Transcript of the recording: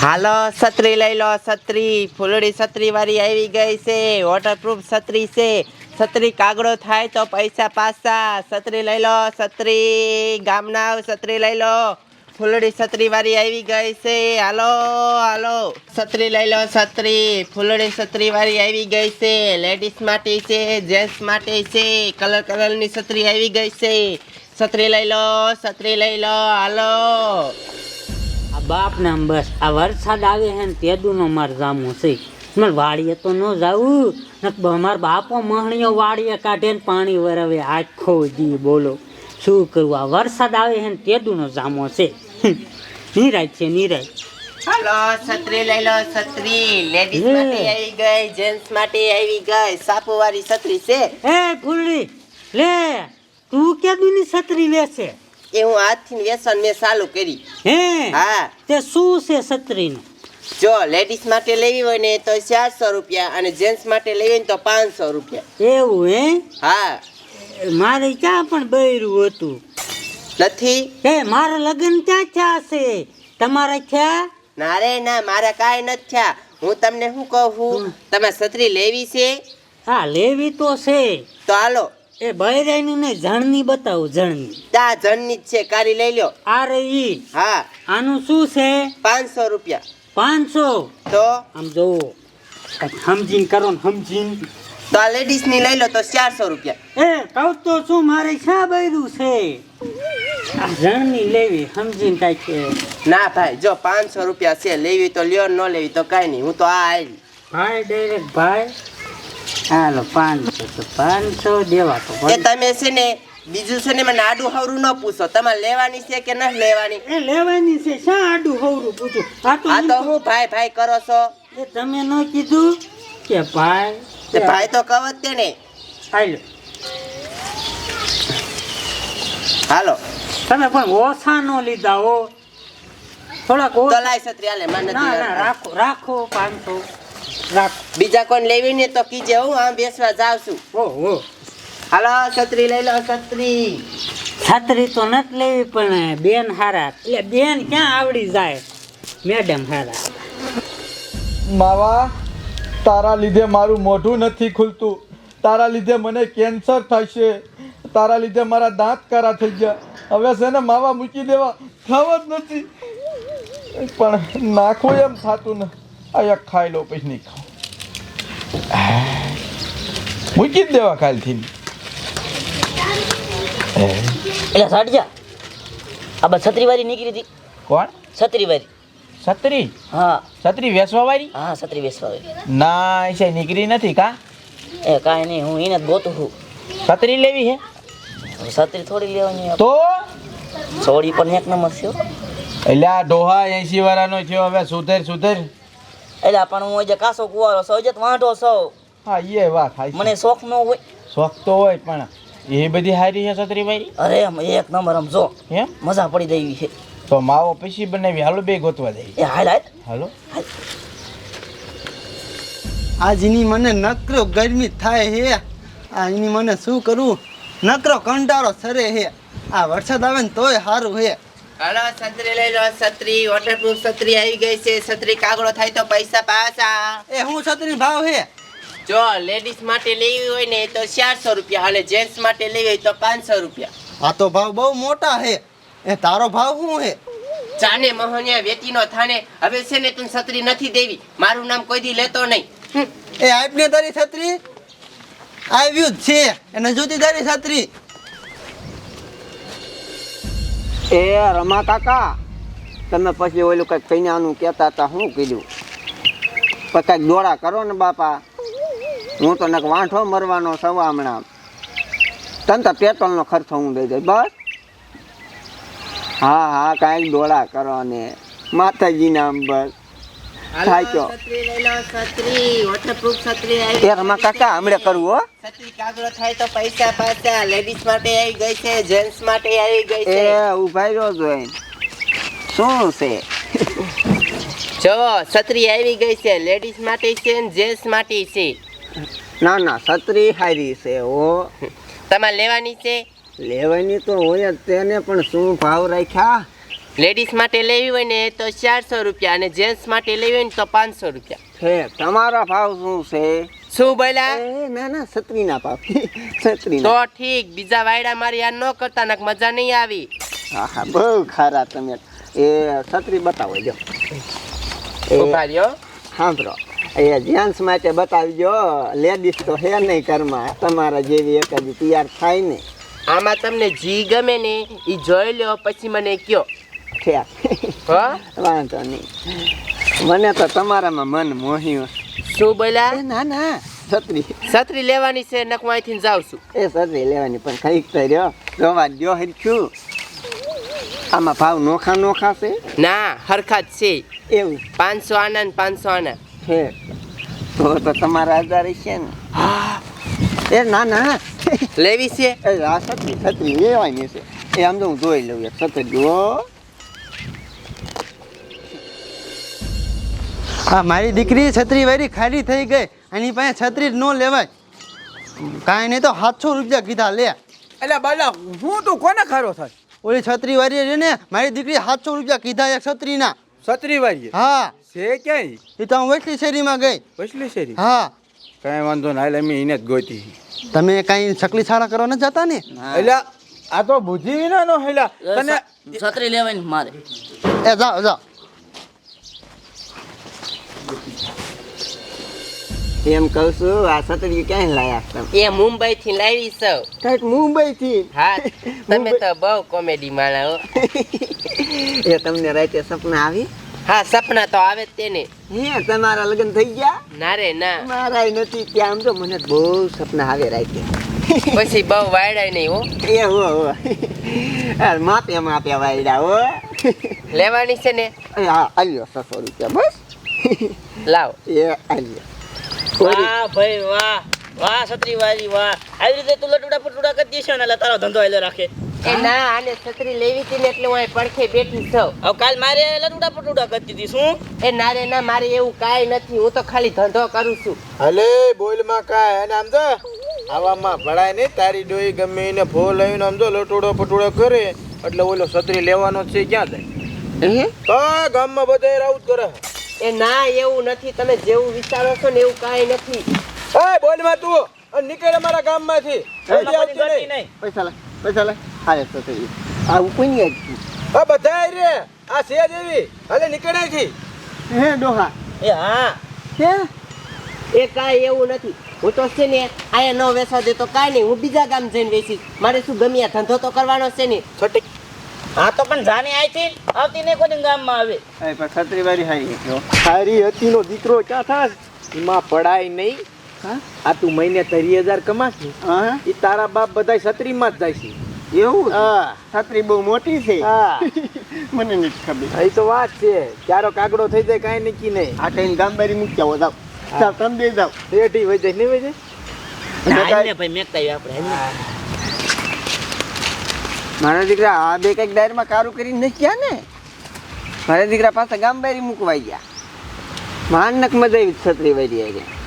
હાલો, છત્રી લઈ લો, છત્રી. ફૂલડી છત્રી વાળી આવી ગઈ છે. વોટરપ્રૂફ છત્રી છે. છત્રી કાગડો થાય તો પૈસા પાસા છત્રી લઈ લો, છત્રી. ગામના છત્રી લઈ લો. ફૂલડી છત્રી વાળી આવી ગઈ છે. હાલો હાલો. છત્રી લઈ લો, છત્રી. ફૂલડી છત્રી વાળી આવી ગઈ છે. લેડીઝ માટે છે, જેન્ટ્સ માટે છે. કલર કલરની છત્રી આવી ગઈ છે. છત્રી લઈ લો, છત્રી લઈ લો. હાલો. આ બાપ ને બસ. આ વરસાદ આવે છે ને તેદુનો માર જામો છે. મારે વાડીએ તો ન જાવું માર બાપો મહણીઓ વાડીએ કાઢે ને પાણી વરાવે. આખો દી બોલો. શું કરવું આ વરસાદ આવે હે ને તેદુનો જામો છે. નિરાય છે નિરાજ હાલો છત્રી લઈ લો છત્રી. લેડીઝ લે. માટે આવી ગઈ જેન્ટ્સ માટે આવી ગઈ. સાપુ વાળી છત્રી છે. એ ફૂલડી લે. તું કેદુની છત્રી લેશે એ હું આજથી વ્યસન મેં ચાલુ કરી. હે? હા. તે શું છે છત્રીનું? જો લેડીઝ માટે લેવી હોય ને તો ચારસો રૂપિયા અને જેન્ટ્સ માટે લેવી હોય ને તો પાંચસો રૂપિયા. એવું હે? હા. મારે ક્યાં પણ બૈરું હતું? નથી. એ મારા લગ્ન ક્યાં થયા છે? તમારા થયા? ના રે ના મારા કાંઈ નથી થયા. હું તમને શું કહું? તમે છત્રી લેવી છે? હા લેવી તો છે. તો હાલો. એ બૈરાની ને જણની બતાવો જણની તા જણની જ છે કારી લઈ લ્યો. આ રહી. હા. આનું શું છે? પાંચસો રૂપિયા. પાંચસો? તો? આમ જોવો. સમજીને કરો ને સમજીને. તો આ લેડીઝની લઈ લો તો ચારસો રૂપિયા. એ કહું તો શું મારે શા બૈરું છે? આ જણની લેવી સમજીને છે ના ભાઈ જો પાંચસો રૂપિયા છે લેવી તો લ્યો ન લેવી તો કાંઈ નહીં. હું તો આ આવી ભાઈ ડાયરેક્ટ ભાઈ. હાલો પાંચસો પાંચસો દેવા તો એ તમે છે ને બીજું છે ને મને આડું હવરું ન પૂછો. તમારે લેવાની છે કે ન લેવાની? એ લેવાની છે. શા આડું હવરું પૂછું? આ તો આ તો હું ભાઈ ભાઈ કરો છો? એ તમે ન કીધું કે ભાઈ તે ભાઈ તો કહો તે ને હાલો. હાલો. તમે પણ ઓછા નો લીધા હો. થોડાક ઓછા છત્રી હાલે મને રાખો રાખો પાંચસો. રાખો બીજા કોણ લેવી ને તો કીજે હું આમ બેસવા જાવ છું. ઓહો હાલો છત્રી લઈ લો છત્રી. છત્રી તો નથી લેવી પણ બેન હારા. એટલે બેન ક્યાં આવડી જાય? મેડમ હારા. માવા તારા લીધે મારું મોઢું નથી ખુલતું. તારા લીધે મને કેન્સર થશે. તારા લીધે મારા દાંત કારા થઈ ગયા. હવે છે ને માવા મૂકી દેવા. થવા જ નથી. પણ નાખું એમ થતું ને આ ખાઈ લો પછી નહીં ખાઉં મૂકી જ દેવા કાલથી. એટલે સાડિયા આ બસ છત્રીવાળી નીકળી હતી. કોણ? છત્રીવાળી છત્રી? હા. છત્રી વેસવા વાળી હા છત્રી બેસવા ના છે નીકળી નથી કા? એ કાંઈ નહીં હું એને ગોતું છું. છત્રી લેવી છે? છત્રી થોડી લેવાની તો? સોળી પણ એક નંબર છે હો. એટલે આ ડોહા એસી વાળાનો થયો હવે સુધર સુધર. એટલે પણ હું જે કાસો કુવારો છો જે વાંઢો છો. હા એ વાત હા મને શોખ ન હોય. શોખ તો હોય પણ એ બધી હારી છે છત્રી ભાઈ અરે એક નંબર આમ જો. હે? મજા પડી દેવી છે. તો માવો પછી બનાવી હાલો બે ગોતવા દઈ એ હાલ હાલ. હાલો. આજની મને નકરો ગરમી થાય હે. આજની એની મને શું કરવું નકરો કંટાળો સરે હે. આ વરસાદ આવે ને તોય સારું હે. હાલો છત્રી લઈ લો છત્રી. વોટરપ્રૂફ છત્રી આવી ગઈ છે. છત્રી કાગળો થાય તો પૈસા પાછા. એ હું છત્રી ભાવ હે? જો લેડીઝ માટે લેવી હોય ને તો ચારસો રૂપિયા. અને જેન્ટ્સ માટે લેવી હોય તો પાંચસો રૂપિયા. આ તો ભાવ બહુ મોટા હે. એ તારો ભાવ શું હે? જાને મહોનિયા વેતીનો થાને. હવે છે ને તું છત્રી નથી દેવી. મારું નામ કોઈ દી લેતો નહીં. એ આપને તારી છત્રી? આવ્યું જ છે. એને જોતી તારી છત્રી? એ રમા કાકા. તમે પછી ઓલું કંઈક કન્યાનું કહેતા હતા શું કીધું. પછી કંઈક દોડા કરો ને, બાપા. હું તો નક વાંઠો મરવાનો સવા હમણાં. તને તો પેટ્રોલનો ખર્ચો હું દઈ દઈ બસ. હા હા, કાંઈક દોડા કરો ને. માતાજીના અંબર. હાલો, કયો છત્રી લઈ લો છત્રી વોટરપ્રૂફ છત્રી આવી એ રમા કાકા હમણે કરવું હો. છત્રી કાગળો થાય તો પૈસા પાછા લેડીઝ માટે આવી ગઈ છે જેન્ટ્સ માટે આવી ગઈ છે. એ ઊભા રહ્યો જોઈ શું છે? જો છત્રી આવી ગઈ છે લેડીઝ માટે છે ને જેન્ટ્સ માટે છે. ના ના છત્રી હારી છે ઓ તમારે લેવાની છે? લેવાની તો હોય જ તેને પણ શું ભાવ રાખ્યા? લેડીઝ માટે લેવી હોય ને તો ચારસો રૂપિયા અને જેન્ટ્સ માટે લેવી હોય ને તો પાંચસો રૂપિયા. છે તમારા ભાવ શું છે? શું બોલ્યા? એ ના ના છત્રીના ભાવ. છત્રી તો ઠીક બીજા વાયડા મારી આ ન કરતા નક મજા નહીં આવી. હા બહુ ખરા તમે. એ છત્રી બતાવો જો. એ ઊભા રહ્યો. સાંભળો. એ જેન્ટ્સ માટે બતાવજો લેડીઝ તો હે નહીં ઘરમાં. તમારા જેવી એક જ તૈયાર થાય ને આમાં તમને જી ગમે ને એ જોઈ લો પછી મને કયો. હો? વાંધો નહીં. મને તો તમારામાં મન મોહ્યું. શું બોલ્યા? ના ના છત્રી. છત્રી લેવાની છે નક હું અહીંથી જાઉં છું. એ છત્રી લેવાની પણ કંઈક તો રહ્યો. જોવા દ્યો હરખ્યું આમાં ભાવ નોખા નોખા છે? ના હરખા જ છે. એવું? પાંચસો આના ને પાંચસો આના. છે તો તો તમારા હજાર છે ને. એ ના ના. લેવી છે? એ આ છત્રી છત્રી લેવાની છે. એ આમ તો હું જોઈ લઉં એક છત્રી હો. હા મારી દીકરી છત્રી વારી ખાલી થઈ ગઈ. એની પાસે છત્રી જ ન લેવાય. કાંઈ નહીં તો સાતસો રૂપિયા કીધા લે. એટલે બાલા હું તું કોને ખારો થાય? ઓલી છત્રી વારી છે ને મારી દીકરી સાતસો રૂપિયા કીધા એક છત્રીના. છત્રી વારી હા. છે ક્યાંય? એ તો હું વૈસલી શેરીમાં ગઈ. વસલી શેરી? હા. કાંઈ વાંધો ના એટલે મેં એને જ ગોતી. તમે કાંઈ સકલી સારા કરવા ન જતા ને? એટલે આ તો બુદ્ધિ વિના નો હેલા તને છત્રી લેવાની મારે. એ જાઓ જાઓ. એમ કહું છું આ છત્રી ક્યાંય લાયા તમે? એ મુંબઈ થી લાવી છો કંઈક મુંબઈ થી હા તમે તો બહુ કોમેડી માણા હો. એ તમને રાતે સપના આવી? હા સપના તો આવે જ તેને. હે તમારા લગ્ન થઈ ગયા? ના રે ના. મારા નથી ત્યાં આમ તો મને બહુ સપના આવે રાતે. પછી બહુ વાયડાય નહીં હો. એ હો હો. માપ્યા માપ્યા માપે વાયડા હો. લેવાની છે ને? હા આલ્યો સસો રૂપિયા બસ. લાવ. એ આલ્યો. વાહ ભાઈ વાહ. વાહ છત્રી વાળી વાહ. આવી રીતે તું લટુડા પટુડા કરી દેશો ને તારો ધંધો આયલો રાખે. એ ના આને છત્રી લેવી હતી ને એટલે હું પડખે બેઠી છું હવે કાલ મારે લટુડા પટુડા હતી શું? એ ના રે ના મારે એવું કાંઈ નથી. હું તો ખાલી ધંધો કરું છું. હલે બોલમાં કાંઈ અને આમ તો આવામાં ભળાય નહીં તારી ડોઈ ગમે એને ફો લઈને આમ તો લટુડો પટુડો કરે. એટલે ઓલો છત્રી લેવાનો છે ક્યાં જાય? તો ગામમાં બધા રાઉત કરે. એ ના એવું નથી. તમે જેવું વિચારો છો ને એવું કાંઈ નથી. એ બોલમાં તું. અને નીકળ અમારા ગામમાંથી. જલ્દી આવતી નહીં. નહીં. પૈસા લે પૈસા લે. હાલે છત્રી આ કોઈ નહીં આવી આ બધા રે. આ છે દેવી હાલે નીકળે છે. હે ડોહા. એ હા. હે? એ કાંઈ એવું નથી. હું તો છે ને અહીંયા ન વેસા દે તો કાંઈ નહીં. હું બીજા ગામ જઈને વેચીશ. મારે શું ગમ્યા ધંધો તો કરવાનો છે ને? છટી. હા તો પણ જાને આઈથી આવતી ને કોઈ ગામમાં આવે. એ પણ છત્રી વાળી હારી હારી હતી નો દીકરો ક્યાં થાસ એમાં પડાય નહીં. હા? આ તું મહિને તરી હજાર ને હા? એ તારા બાપ બધા છત્રીમાં જ જાય છે. એવું? હા. છત્રી બહુ મોટી છે. હા. મને નથી ખબર. એ તો વાત છે. ક્યારો કાગડો થઈ જાય કાંઈ નક્કી નહીં. આ કઈ ગામબારી મૂકી આવો જાવ જાવ તમે બે જાવ રેઠી વઈ જાય નહીં વઈ જાય ભાઈ મેકતા આપણે. મારા દીકરા આ બે કંઈક ડાયરમાં કારું કરીને નથી ગયા ને? મારા દીકરા પાસે ગામબારી મૂકવાઈ ગયા. માનક મજા છત્રી વાળી આવી